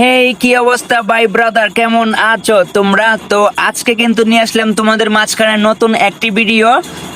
হেই কি অবস্থা? ভাই ব্রাদার কেমন আছো? তোমরা? তো আজকে কিন্তু নিয়ে আসলাম তোমাদের মাঝখানে নতুন একটি ভিডিও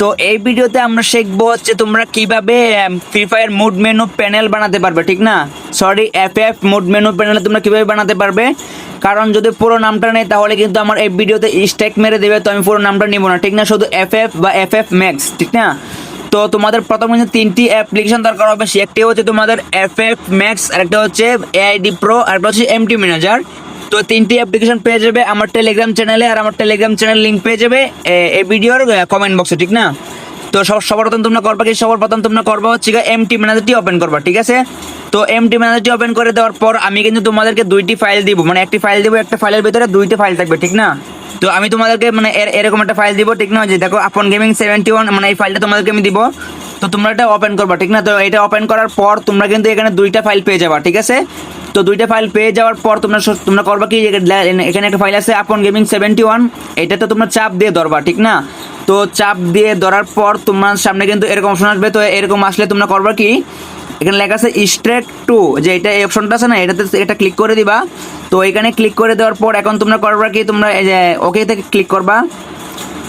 তো এই ভিডিওতে আমরা শিখব হচ্ছে তোমরা কীভাবে free fire mod menu panel বানাতে পারবে, ঠিক না? Sorry F F mod menu panel তোমরা কীভাবে বানাতে পারবে? কারণ যদি পুরো নামটা নেই, তাহলে কিন্তু আমার এই ভিডিওতে স্টেক মেরে দেবে, তো আমি পুরো নামটা নিব না, ঠিক না? শুধু এফ এফ বা এফ এফ ম্যাক্স ঠিক না? তো তোমাদের প্রথম কিন্তু তিনটি অ্যাপ্লিকেশন দরকার হবে সে একটি হচ্ছে তোমাদের এফ এফ ম্যাক্স আরেকটা হচ্ছে এআইডি প্রো আরেকটা হচ্ছে এমটি ম্যানেজার তো তিনটি অ্যাপ্লিকেশন পেয়ে যাবে আমার টেলিগ্রাম চ্যানেলে আর আমার টেলিগ্রাম চ্যানেল লিঙ্ক পেয়ে যাবে এই ভিডিওর কমেন্ট বক্সে ঠিক না? তো সব- সবার প্রথম তোমরা করবা কি? সবার প্রথম তোমরা করবা হচ্ছে এমটি ম্যানেজারটি ওপেন করবা, ঠিক আছে? তো এমটি ম্যানেজারটি ওপেন করে দেওয়ার পর আমি কিন্তু তোমাদেরকে দুইটি ফাইল দিব মানে একটি ফাইল দিব, একটা ফাইলের ভিতরে দুইটি ফাইল থাকবে, ঠিক না? তো আমি তোমাদেরকে মানে এর- এরকম একটা ফাইল দিব, ঠিক না? যে দেখো আপন গেমিং সেভেন্টি ওয়ান মানে এই ফাইলটা তোমাদেরকে আমি দিব। তো তোমরা এটা ওপেন করবা, ঠিক না? তো এটা ওপেন করার পর তোমরা কিন্তু এখানে দুইটা ফাইল পেয়ে যাবা, ঠিক আছে? তো দুইটা ফাইল পেয়ে যাওয়ার পর তোমরা তোমরা করবা কি, এখানে একটা ফাইল আছে আপন গেমিং সেভেন্টি ওয়ান এটাতে তোমরা চাপ দিয়ে ধরবা, ঠিক না? তো চাপ দিয়ে ধরার পর তোমার সামনে কিন্তু এরকম অপশন আসবে, তো এরকম আসলে তোমরা করবা কি এখানে লেখা আছে স্ট্রেক টু যে এটা এই অপশনটা আছে না, এটাতে এটা ক্লিক করে দিবা। তো এখানে ক্লিক করে দেওয়ার পর এখন তোমরা করবা কি, তোমরা ওকে থেকে ক্লিক করবা।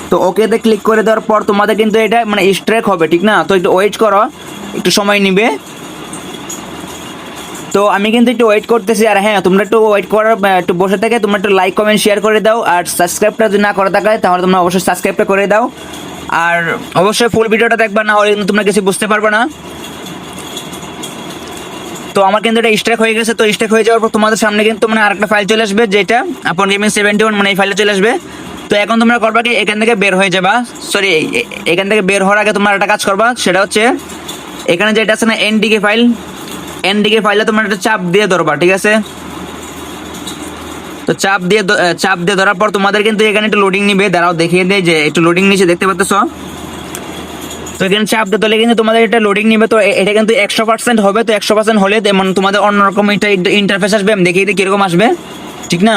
তো ওকেতে ক্লিক করে দেওয়ার পর তোমাদের কিন্তু এটা মানে স্ট্রেক হবে, ঠিক না? তো একটু ওয়েট করো, একটু সময় নিবে। তো আমি কিন্তু একটু ওয়েট করতেছি, আর হ্যাঁ তোমরা একটু ওয়েট করার একটু বসে থেকে তোমরা একটু লাইক কমেন্ট শেয়ার করে দাও, আর সাবস্ক্রাইবটা যদি না করে থাকায় তাহলে তোমরা অবশ্যই সাবস্ক্রাইবটা করে দাও। আর অবশ্যই ফুল ভিডিওটা দেখবা, না হলে কিন্তু তোমরা কিছু বুঝতে পারবে না। তো আমার কিন্তু এটা স্ট্রেক হয়ে গেছে, তো স্ট্রেক হয়ে যাওয়ার পর তোমাদের সামনে কিন্তু মানে আরেকটা ফাইল চলে আসবে, যেটা আপন গেমিং সেভেন্টি ওয়ান মানে এই ফাইলটা চলে আসবে। তো এখন তোমরা করবা কি, এখান থেকে বের হয়ে যাবা। সরি এখান থেকে বের হওয়ার আগে তোমরা একটা কাজ করবা, সেটা হচ্ছে এখানে যেটা আছে না এনডিকে ফাইল এনডিকে ফাইলে তোমরা একটা চাপ দিয়ে ধরবা, ঠিক আছে? তো চাপ দিয়ে চাপ দিয়ে ধরার পর তোমাদের কিন্তু এখানে একটু লোডিং নিবে। দাঁড়াও, দেখিয়ে দেয় যে একটু লোডিং নিচে দেখতে পাচ্ছ তো এখানে চাপ দিতে হলে কিন্তু তোমাদের এটা লোডিং নিবে, তো এটা কিন্তু একশো পার্সেন্ট হবে, তো একশো পার্সেন্ট হলে মানে তোমাদের অন্যরকম এটা ইন্টারফেস আসবে, আমি দেখিয়ে দিই কীরকম আসবে, ঠিক না?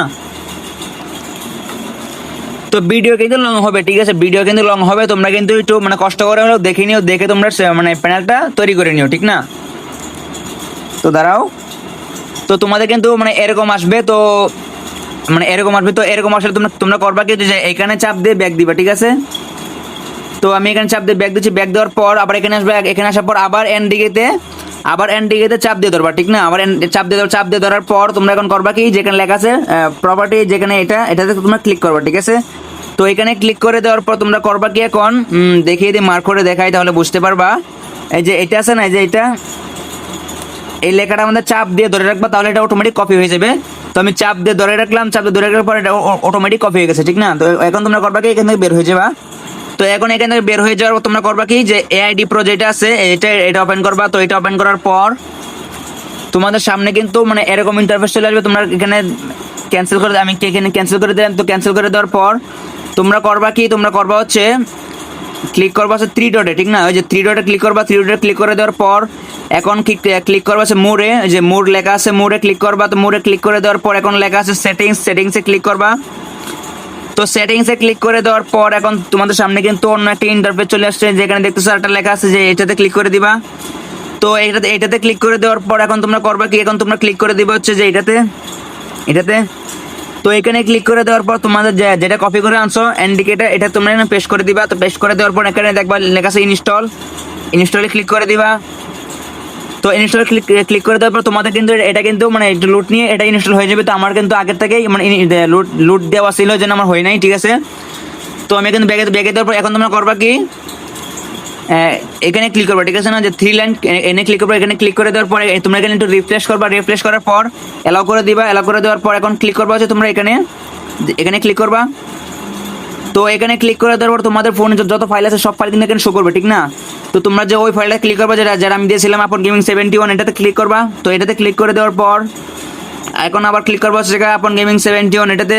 তো ভিডিও কিন্তু লং হবে, ঠিক আছে? ভিডিও কিন্তু লং হবে, তোমরা কিন্তু একটু মানে কষ্ট করে হলেও দেখে নিও, দেখে তোমরা মানে প্যানেলটা তৈরি করে নিও, ঠিক না? তো দাঁড়াও। তো তোমাদের কিন্তু মানে এরকম আসবে, তো মানে এরকম আসবে, তো এরকম আসলে তোমরা তোমরা করবা কি যে, এখানে চাপ দিয়ে ব্যাগ দিবা, ঠিক আছে? তো আমি এখানে চাপ দিয়ে ব্যাগ দিচ্ছি। ব্যাগ দেওয়ার পর আবার এখানে আসবে, এখানে আসার পর আবার এন দিকেতে, আবার এন দিকেতে চাপ দিয়ে ধরবা, ঠিক না? আবার চাপ দিয়ে চাপ দিয়ে ধরার পর তোমরা এখন করবা কি? যেখানে লেখা আছে প্রপার্টি যেখানে এটা, এটাতে তোমরা ক্লিক করবা, ঠিক আছে? তো এখানে ক্লিক করে দেওয়ার পর তোমরা করবা কি এখন? দেখিয়ে দিই মার্ক করে দেখাই, তাহলে বুঝতে পারবা। এই যে এটা আছে না, এই যে এটা? এই লেখাটা আমাদের চাপ দিয়ে ধরে রাখবা, তাহলে এটা অটোমেটিক কপি হয়ে যাবে। তো আমি চাপ দিয়ে ধরে রাখলাম, চাপ দিয়ে ধরে রাখার পর এটা অটোমেটিক কপি হয়ে গেছে, ঠিক না? তো এখন তোমরা করবা কি? এখান থেকে বের হয়ে যাবা। তো এখন এখান থেকে বের হয়ে যাওয়ার পর তোমরা করবা কি যে এআইডি প্রো যেটা আছে, এটা এটা ওপেন করবা। তো এটা ওপেন করার পর তোমাদের সামনে কিন্তু মানে এরকম ইন্টারফেস চলে আসবে। তোমরা এখানে ক্যান্সেল করে, আমি এখানে ক্যান্সেল করে দিলাম? তো ক্যান্সেল করে দেওয়ার পর তোমরা করবা কি? তোমরা করবা হচ্ছে ক্লিক করবা হচ্ছে থ্রি ডটে ঠিক না? ওই যে থ্রি ডটে ক্লিক করবা থ্রি ডটে ক্লিক করে দেওয়ার পর এখন ক্লিক ক্লিক করবা আছে মোড়ে যে মোড় লেখা আছে মোড়ে ক্লিক করবা। তো মোড়ে ক্লিক করে দেওয়ার পর এখন লেখা আছে সেটিংস সেটিংসে ক্লিক করবা। তো সেটিংসে ক্লিক করে দেওয়ার পর এখন তোমাদের সামনে কিন্তু অন্য একটা ইন্টারফেস চলে আসছে, যেখানে দেখতেছো একটা লেখা আছে যে এটাতে ক্লিক করে দিবা। তো এটাতে এটাতে ক্লিক করে দেওয়ার পর এখন তোমরা করবা কি? এখন তোমরা ক্লিক করে দিবা হচ্ছে যে এটাতে এটাতে। তো এখানে ক্লিক করে দেওয়ার পর তোমাদের যেটা কপি করে আনছো ইন্ডিকেটার এটা তোমরা পেস্ট করে দিবা। তো পেস্ট করে দেওয়ার পর এখানে দেখবা লেখা আছে ইনস্টল ইনস্টলে ক্লিক করে দিবা। তো ইনস্টল ক্লিক ক্লিক করে দেওয়ার পর তোমাদের কিন্তু এটা কিন্তু মানে একটু লুট নিয়ে এটা ইনস্টল হয়ে যাবে। তো আমার কিন্তু আগের থেকেই মানে লুট লুট দেওয়া ছিল যেন আমার হয় নাই, ঠিক আছে? তো আমি কিন্তু ব্যাগে ব্যাগে দেওয়ার পর এখন তোমরা করবা কি? এখানে ক্লিক করবা, ঠিক আছে না? যে থ্রি লাইন এনে ক্লিক করবা, এখানে ক্লিক করে দেওয়ার পরে তোমরা এখানে একটু রিফ্রেশ করবা রিফ্রেশ করার পর অ্যালাউ করে দিবা অ্যালাউ করে দেওয়ার পর এখন ক্লিক করবা হচ্ছে তোমরা এখানে এখানে ক্লিক করবা। তো এখানে ক্লিক করে দেওয়ার পর তোমাদের ফোনে যত ফাইল আছে সব ফাইল কিন্তু এখানে শো করবে, ঠিক না? তো তোমরা যে ওই ফাইলটা ক্লিক করবা, যেটা যেটা আমি দিয়েছিলাম আপন গেমিং সেভেন্টি ওয়ান এটাতে ক্লিক করবা। তো এটাতে ক্লিক করে দেওয়ার পর এখন আবার ক্লিক করব সেটা আপন গেমিং সেভেন্টি ওয়ান এটাতে।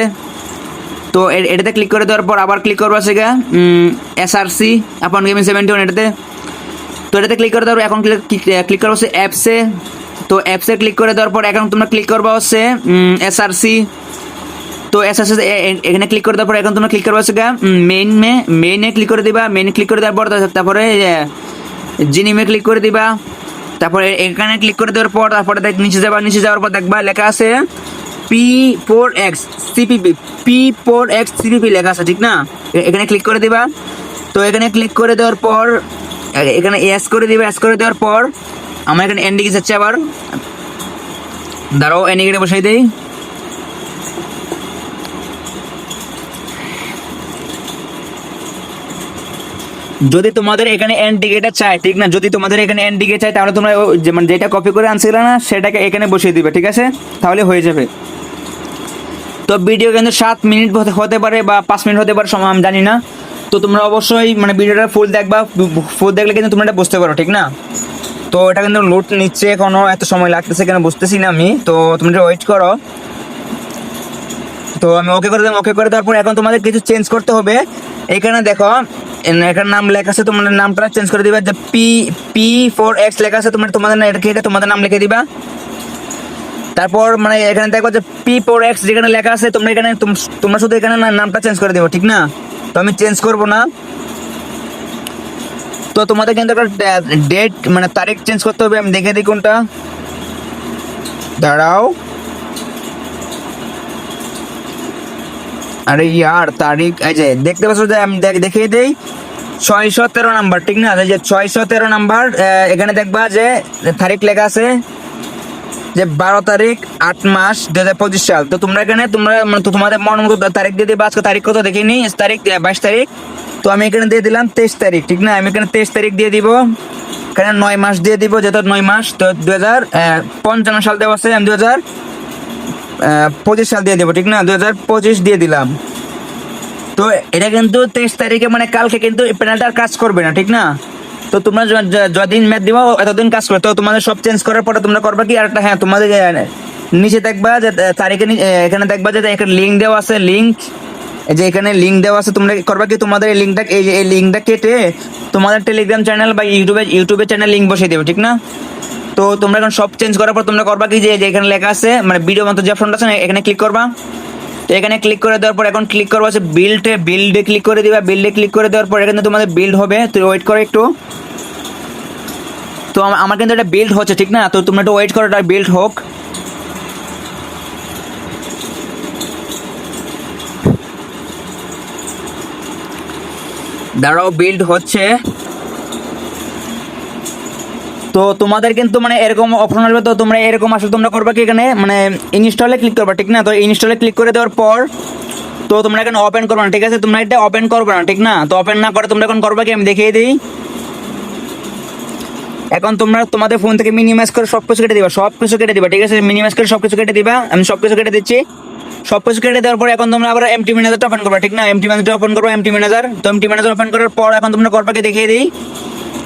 তো এটাতে ক্লিক করে দেওয়ার পর আবার ক্লিক করবা সেটা এসআরসি আপন গেমিং সেভেন্টি ওয়ান এটাতে। তো এটাতে ক্লিক করে দেওয়ার এখন ক্লিক করবা হচ্ছে অ্যাপসে তো অ্যাপসে ক্লিক করে দেওয়ার পর এখন তোমরা ক্লিক করবা হচ্ছে এসআরসি তো এসআরসি এখানে ক্লিক করে দেওয়ার পর এখন তোমরা ক্লিক করবা হচ্ছে মেইন মে মেইনে ক্লিক করে দিবা মেইনে ক্লিক করে দেওয়ার পর তারপরে জিনিমে ক্লিক করে দিবা, তারপরে এখানে ক্লিক করে দেওয়ার পর তারপরে দেখ, নিচে যাবা, নিচে যাওয়ার পর দেখবা লেখা আছে P four X CPP P four X CPP লেখা আছে, ঠিক না? এখানে ক্লিক করে দিবা, তো এখানে ক্লিক করে দেওয়ার পর এখানে এস করে দিবা এস করে দেওয়ার পর, আমার এখানে এন্ডিকে যাচ্ছে আবার। দাঁড়াও এন্ডিকেটে বসাই দেই। যদি তোমাদের এখানে এন্ডিকেটার চাই ঠিক না? যদি তোমাদের এখানে এন্ডিকেট চাই তাহলে তোমরা মানে যেটা কপি করে আনছিলে না, সেটাকে এখানে বসিয়ে দিবে, ঠিক আছে? তাহলে হয়ে যাবে। তো ভিডিও কিন্তু সাত মিনিট হতে- পারে বা পাঁচ মিনিট হতে পারে সময়, আমি জানি না। তো তোমরা অবশ্যই মানে ভিডিওটা ফুল দেখবা ফুল দেখলে কিন্তু তোমরা এটা বুঝতে পারো, ঠিক না? তো এটা কিন্তু লোড নিচ্ছে এখনও, এত সময় লাগতেছে কেন বুঝতেছি না আমি। তো তোমরা ওয়েট করো। তো আমি ওকে করে দিলাম ওকে করে তারপর এখন তোমাদের কিছু চেঞ্জ করতে হবে। এখানে দেখো এখানে নাম লেখা আছে, তোমাদের নামটা চেঞ্জ করে দিবা, যে পি পি ফোর এক্স লেখা আছে, তোমার তোমাদের না এটা তোমাদের নাম লিখে দিবা। তারপর মানে এখানে দেখো যে পি ফোর এক্স যেখানে লেখা আছে, তোমরা এখানে তোম- তোমরা শুধু এখানে নামটা চেঞ্জ করে দেবো, ঠিক না? তো আমি চেঞ্জ করব না। তো তোমাদের কিন্তু একটা ডেট মানে তারিখ চেঞ্জ করতে হবে, আমি দেখে দিই কোনটা। দাঁড়াও। আরে ইয়ার তারিখ, এই যে দেখতে পাচ্ছ যে আমি দেখ- দেখিয়ে দেই। ছয়শো তেরো নাম্বার, ঠিক না? যে ছয়শো তেরো নাম্বার এখানে দেখবা যে তারিখ লেখা আছে যে বারো তারিখ আট মাস দু হাজার পঁচিশ সাল। তো তোমরা এখানে, তোমরা মানে তোমাদের মন মতো তারিখ দিয়ে দিবা। আজকে তারিখ কত দেখে নি? তারিখ বাইশ তারিখ। তো আমি এখানে দিয়ে দিলাম তেইশ তারিখ, ঠিক না? আমি এখানে তেইশ তারিখ দিয়ে দিব। এখানে নয় মাস দিয়ে দিব, যেহেতু নয় মাস, তো দু হাজার পঞ্চান্ন সাল দেওয়া আছে, আমি দু হাজার পঁচিশ সাল দিয়ে দেবো, ঠিক না? দু হাজার পঁচিশ দিয়ে দিলাম। তো এটা কিন্তু তেইশ তারিখে মানে কালকে কিন্তু আর কাজ করবে না, ঠিক না? তো তোমরা যদিন ম্যাথ দিবা, এতদিন কাজ করবে, তো তোমাদের সব চেঞ্জ করার পরে তোমরা করবে কি? আরেকটা হ্যাঁ তোমাদের নিচে দেখবা যে তারিখে এখানে দেখবা যে এখানে লিঙ্ক দেওয়া আছে লিঙ্ক যে এখানে লিঙ্ক দেওয়া আছে, তোমরা করবা কি? তোমাদের এই লিঙ্কটা এই এই লিঙ্কটা কেটে তোমাদের টেলিগ্রাম চ্যানেল বা ইউটিউবে ইউটিউবে চ্যানেল লিঙ্ক বসিয়ে দেবে, ঠিক না? তো তোমরা এখন সব চেঞ্জ করার পর তোমরা করবা কি যে এখানে লেখা আছে মানে ভিডিও মতো যে অপশনটা আছে, এখানে ক্লিক করবা। তো এখানে ক্লিক করে দেওয়ার পর এখন ক্লিক করব আছে বিল্ডে বিল্ডে ক্লিক করে দিবা বিল্ডে ক্লিক করে দেওয়ার পর এখানে তোমাদের বিল্ড হবে। তো ওয়েট করো একটু। তো আমার কিন্তু এটা বিল্ড হচ্ছে, ঠিক না? তো তোমরা একটু ওয়েট করো, এটা বিল্ড হোক। দাঁড়াও বিল্ড হচ্ছে। তো তোমাদের কিন্তু মানে এরকম অপশন আসবে, তো তোমরা এরকম আসলে তোমরা করবা কি এখানে? মানে ইনস্টলে ক্লিক করবা, ঠিক না? তো ইনস্টলে ক্লিক করে দেওয়ার পর, তো তোমরা এখানে ওপেন করবে না, ঠিক আছে? তোমরা এটা ওপেন করবে না, ঠিক না? তো ওপেন না করে তোমরা এখন করবা কি? আমি দেখিয়ে দিই। এখন তোমরা তোমাদের ফোন থেকে মিনিমাইজ করে সব কিছু কেটে দিবা সব কিছু কেটে দিবা, ঠিক আছে? মিনিমাইজ করে সব কিছু কেটে দিবা, আমি সব কিছু কেটে দিচ্ছি। সব কিছু কেটে দেওয়ার পর এখন তোমরা আবার এমটি ম্যানেজারটা ওপেন করবা, ঠিক না? এমটি ম্যানেজার ওপেন করব এমটি ম্যানেজার তো এমটি ম্যানেজার ওপেন করার পর এখন তোমরা করবা কি? দেখিয়ে দিই।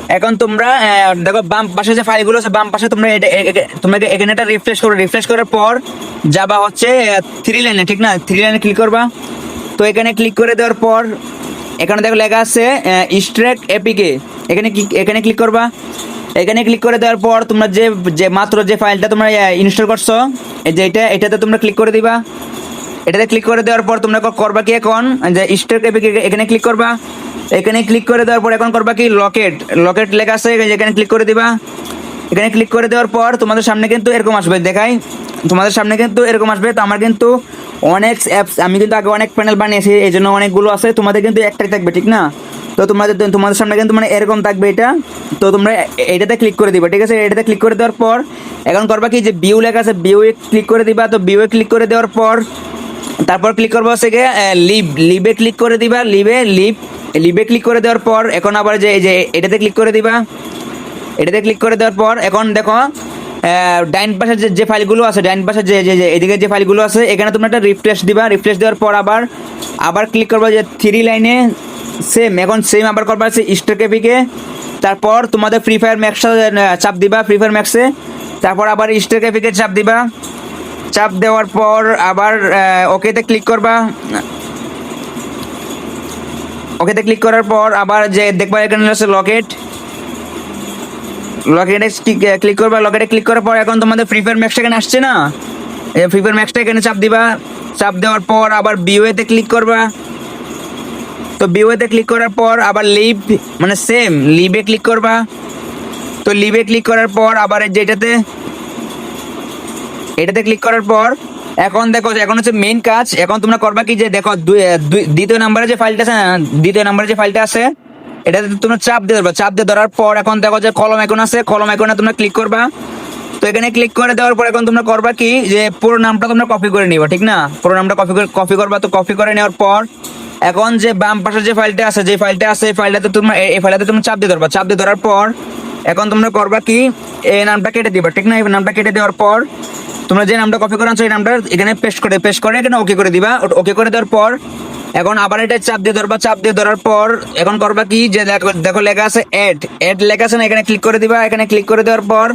এখন তোমরা দেখো, বাম পাশে যে ফাইলগুলো আছে, বাম পাশে তোমরা এটা- তোমরা এখানে একটা রিফ্রেশ করো। রিফ্রেশ করার পর যাবা হচ্ছে থ্রি লাইনে ঠিক না? থ্রি লাইনে ক্লিক করবা। তো এখানে ক্লিক করে দেওয়ার পর, এখানে দেখো লেখা আছে স্ট্রেক এপিকে এখানে এখানে ক্লিক করবা। এখানে ক্লিক করে দেওয়ার পর তোমরা যে যে মাত্র যে ফাইলটা তোমরা ইনস্টল করছ, এই যে এটা, এটাতে তোমরা ক্লিক করে দিবা। এটাতে ক্লিক করে দেওয়ার পর তোমরা করবা কি এখন? যে স্টেট এপিকে এখানে ক্লিক করবা। এখানে ক্লিক করে দেওয়ার পর এখন করবা কি? লকেট লকেট লেখা আছে এখানে ক্লিক করে দিবা। এখানে ক্লিক করে দেওয়ার পর তোমাদের সামনে কিন্তু এরকম আসবে, দেখাই। তোমাদের সামনে কিন্তু এরকম আসবে। তো আমার কিন্তু অনেক অ্যাপস আমি কিন্তু আগে অনেক প্যানেল বানিয়েছি, এই জন্য অনেকগুলো আছে। তোমাদের কিন্তু একটাই থাকবে, ঠিক না? তো তোমাদের তোমাদের সামনে কিন্তু মানে এরকম থাকবে এটা। তো তোমরা এটাতে ক্লিক করে দিবা, ঠিক আছে? এটাতে ক্লিক করে দেওয়ার পর এখন করবা কি? যে বিউ লেখা আছে ভিউ ক্লিক করে দিবা। তো ভিউ ক্লিক করে দেওয়ার পর, তারপর ক্লিক করব হচ্ছে লিভ লিভে ক্লিক করে দিবা। লিভে লিভ লিভে ক্লিক করে দেওয়ার পর, এখন আবার যে এই যে এটাতে ক্লিক করে দিবা। এটাতে ক্লিক করে দেওয়ার পর, এখন দেখো ডাইন পাশে যে যে ফাইলগুলো আছে, ডাইন পাশে যে যে এদিকে যে ফাইলগুলো আছে, এখানে তোমরা একটা রিফ্রেশ দিবা। রিফ্রেশ দেওয়ার পর আবার আবার ক্লিক করবা যে থ্রি লাইনে সেম এখন সেম আবার করবা আছে স্টার কেপিকে তারপর তোমাদের ফ্রি ফায়ার ম্যাক্সটা চাপ দিবা ফ্রি ফায়ার ম্যাক্সে তারপর আবার স্টার কেপিকে চাপ দিবা। চাপ দেওয়ার পর আবার ওকেতে ক্লিক করবা। ওকেতে ক্লিক করার পর আবার যে দেখবা এখানে আছে লকেট লকেটে ক্লিক করবা? লকেটে ক্লিক করার পর এখন তোমাদের ফ্রি ফায়ার ম্যাক্সটা এখানে আসছে না? ফ্রি ফায়ার ম্যাক্সটা এখানে চাপ দিবা। চাপ দেওয়ার পর আবার বিওয়েতে ক্লিক করবা। তো বিওয়েতে ক্লিক করার পর আবার লিভ মানে সেম লিভে ক্লিক করবা। তো লিভে ক্লিক করার পর আবার যেটাতে, এটাতে ক্লিক করার পর এখন দেখো এখন হচ্ছে মেইন কাজ, এখন তোমরা করবা কি যে দেখো দ্বিতীয় নাম্বারে যে ফাইলটা আছে দ্বিতীয় নাম্বারে যে ফাইলটা আছে, এটাতে তোমরা চাপ দিয়ে দেবা চাপ দিয়ে ধরার পর এখন দেখো যে কলম এখন আছে কলম এখনে তোমরা ক্লিক করবা। তো এখানে ক্লিক করে দেওয়ার পর এখন তোমরা করবা কি যে পুরো নামটা তোমরা কপি করে নিবা, ঠিক না? পুরো নামটা কপি করে কপি করবা, তো কপি করে নেওয়ার পর এখন যে বাম পাশে যে ফাইলটা আছে, যে ফাইলটা আছে, এই ফাইলটাতে তোমরা, এই ফাইলটাতে তোমরা চাপ দিয়ে ধরবা। চাপ দিয়ে ধরার পর এখন তোমরা করবা কি, এই নামটা কেটে দিবা, ঠিক না? এই নামটা কেটে দেওয়ার পর তোমরা যে নামটা কপি করে আনছো এই নামটা এখানে পেস্ট করে পেস্ট করে এখানে ওকে করে দিবা। ওকে করে দেওয়ার পর, এখন আবার এটা চাপ দিয়ে ধরবা, চাপ দিয়ে ধরার পর এখন করবা কি যে দেখো লেখা আছে এড এড লেখা আছে না, এখানে ক্লিক করে দিবা, এখানে ক্লিক করে দেওয়ার পর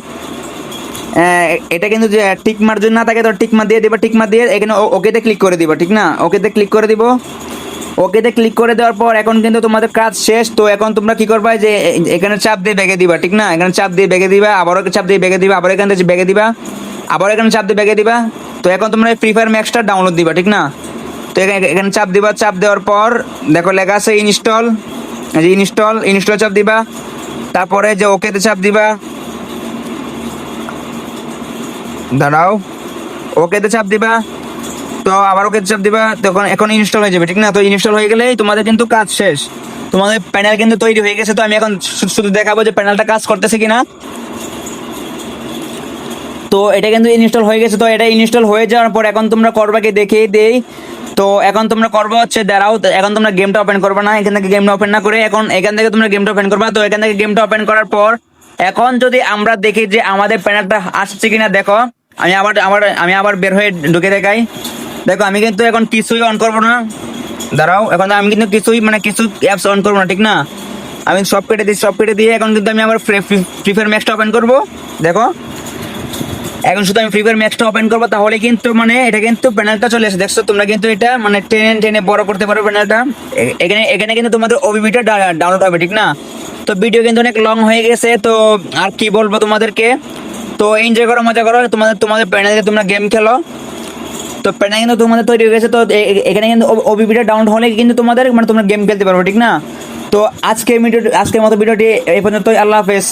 এটা কিন্তু যে টিক মার যদি না থাকে, তো টিক মার দিয়ে দিবা টিক মার দিয়ে এখানে ওকেতে ক্লিক করে দিবা, ঠিক না? ওকেতে ক্লিক করে দিব। ওকেতে ক্লিক করে দেওয়ার পর এখন কিন্তু তোমাদের কাজ শেষ, তো এখন তোমরা কি করবা যে এখানে চাপ দিয়ে বেগে দিবা, ঠিক না? এখানে চাপ দিয়ে বেগে দিবা, আবারও চাপ দিয়ে বেগে দিবা, আবার এখান বেগে দিবা। আবার এখানে চাপ দিয়ে বেগে দিবা। তো এখন তোমরা ফ্রি ফায়ার ম্যাক্সটা ডাউনলোড দিবা, ঠিক না? তো এখানে চাপ দিবা, চাপ দেওয়ার পর দেখো লেখা আছে ইনস্টল যে ইনস্টল ইনস্টল চাপ দিবা। তারপরে যে ওকেতে চাপ দিবা, দাঁড়াও। ওকেতে চাপ দিবা, তো আবার ওকে চাপ দিবা তখন এখন ইনস্টল হয়ে যাবে, ঠিক না? তো ইনস্টল হয়ে গেলেই তোমাদের কিন্তু কাজ শেষ। তোমাদের প্যানেল কিন্তু তৈরি হয়ে গেছে, তো আমি এখন শুধু দেখাবো যে প্যানেলটা কাজ করতেছে কিনা। তো এটা কিন্তু ইনস্টল হয়ে গেছে, তো এটা ইনস্টল হয়ে যাওয়ার পর এখন তোমরা করবা কি দেখিয়ে দেই। তো এখন তোমরা করবা হচ্ছে, দাঁড়াও, এখন তোমরা গেমটা ওপেন করবে না, এখান থেকে গেমটা ওপেন না করে এখন এখান থেকে তোমরা গেমটা ওপেন করবা। তো এখান থেকে গেমটা ওপেন করার পর এখন যদি আমরা দেখি যে আমাদের প্যানেলটা আসছে কিনা, দেখো, আমি আবার আবার, আমি আবার বের হয়ে ঢুকে দেখাই। দেখো, আমি কিন্তু এখন কিছুই অন করব না। দাঁড়াও, এখন আমি কিন্তু কিছুই মানে কিছু অ্যাপস অন করব না, ঠিক না? আমি সব কেটে দিই, সব কেটে দিয়ে এখন কিন্তু আমি আবার ফ্রি ফায়ার ম্যাক্সটা ওপেন করব। দেখো এখন শুধু আমি ফ্রি ফায়ার ম্যাচটা ওপেন করব, তাহলে কিন্তু মানে এটা কিন্তু প্যানেলটা চলে আসে দেখছ, তোমরা কিন্তু এটা মানে টেনে টেনে বড় করতে পারো প্যানেলটা এখানে এখানে কিন্তু তোমাদের ওবিবিটা ডাউনলোড হবে, ঠিক না? তো ভিডিও কিন্তু অনেক লং হয়ে গেছে, তো আর কি বলব তোমাদেরকে? তো এনজয় করো, মজা করো, তোমাদের তোমাদের প্যানেলে তোমরা গেম খেলো। তো প্যানেল কিন্তু তোমাদের তৈরি হয়ে গেছে, তো এখানে কিন্তু ওবিবিটা ডাউনলোড হলে কিন্তু তোমাদের মানে তোমরা গেম খেলতে পারবে, ঠিক না? তো আজকে ভিডিও আজকের মতো ভিডিওটি এই পর্যন্তই, আল্লাহ হাফেজ।